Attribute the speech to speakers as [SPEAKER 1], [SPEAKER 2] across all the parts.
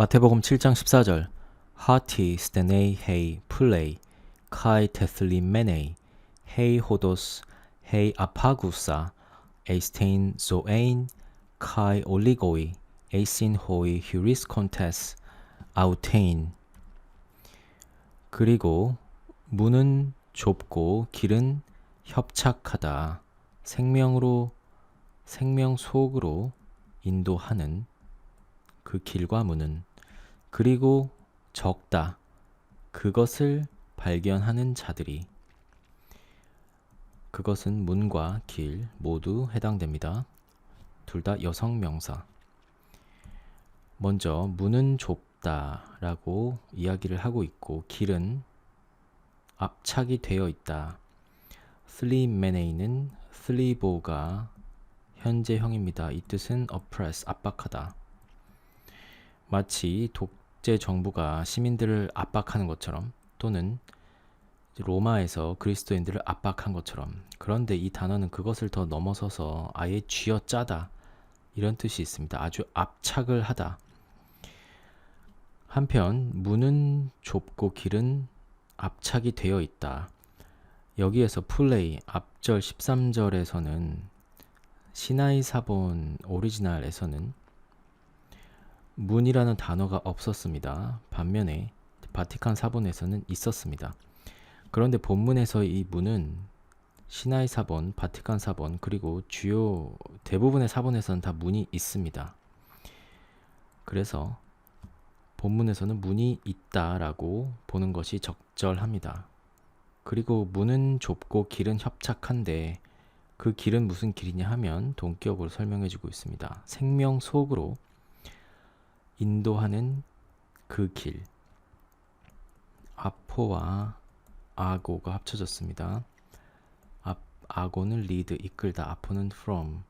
[SPEAKER 1] 마태복음 7장 14절. 하티 스테네이 헤이 플레이. 카이 테슬리메네이. 헤이 호도스. 헤이 아파구사. 에이스테인 조에인. 카이 올리고이. 에이신 호이 휴리스 콘테스. 아우테인. 그리고 문은 좁고 길은 협착하다. 생명으로 생명 속으로 인도하는 그 길과 문은 그리고 적다 그것을 발견하는 자들이 그것은 문과 길 모두 해당됩니다. 둘 다 여성 명사. 먼저 문은 좁다라고 이야기를 하고 있고 길은 압착이 되어 있다. 슬리메네이는 슬리보가 현재형입니다. 이 뜻은 oppress 압박하다. 마치 독재 정부가 시민들을 압박하는 것처럼 또는 로마에서 그리스도인들을 압박한 것처럼 그런데 이 단어는 그것을 더 넘어서서 아예 쥐어짜다 이런 뜻이 있습니다. 아주 압착을 하다. 한편 문은 좁고 길은 압착이 되어 있다. 여기에서 플레이 앞절 13절에서는 시나이 사본 오리지널에서는 문이라는 단어가 없었습니다. 반면에 바티칸 사본에서는 있었습니다. 그런데 본문에서 이 문은 시나이 사본, 바티칸 사본, 그리고 주요 대부분의 사본에서는 다 문이 있습니다. 그래서 본문에서는 문이 있다라고 보는 것이 적절합니다. 그리고 문은 좁고 길은 협착한데 그 길은 무슨 길이냐 하면 동격으로 설명해 주고 있습니다. 생명 속으로 인도하는 그 길. 아포와 아고가 합쳐졌습니다. 아, 아고는 리드 이끌다, 아포는 from.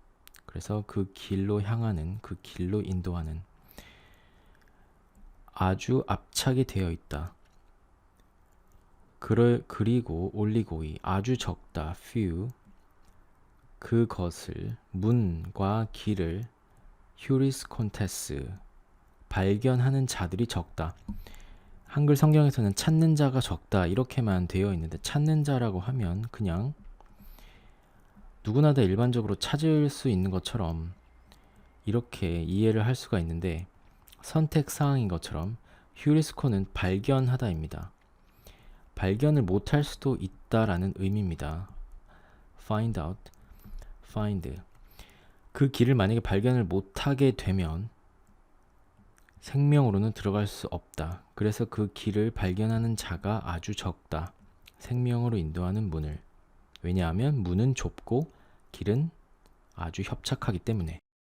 [SPEAKER 1] 그래서 그 길로 향하는 그 길로 인도하는 아주 압착이 되어 있다. 그를 그리고 올리고이 아주 적다 few 그것을 문과 길을 휴리스 콘테스 발견하는 자들이 적다. 한글 성경에서는 찾는 자가 적다 이렇게만 되어 있는데 찾는 자라고 하면 그냥 누구나 다 일반적으로 찾을 수 있는 것처럼 이렇게 이해를 할 수가 있는데 선택 사항인 것처럼 휴리스코는 발견하다입니다. 발견을 못할 수도 있다라는 의미입니다. find out, find. 그 길을 만약에 발견을 못하게 되면 생명으로는 들어갈 수 없다. 그래서 그 길을 발견하는 자가 아주 적다. 생명으로 인도하는 문을. 왜냐하면 문은 좁고 길은 아주 협착하기 때문에.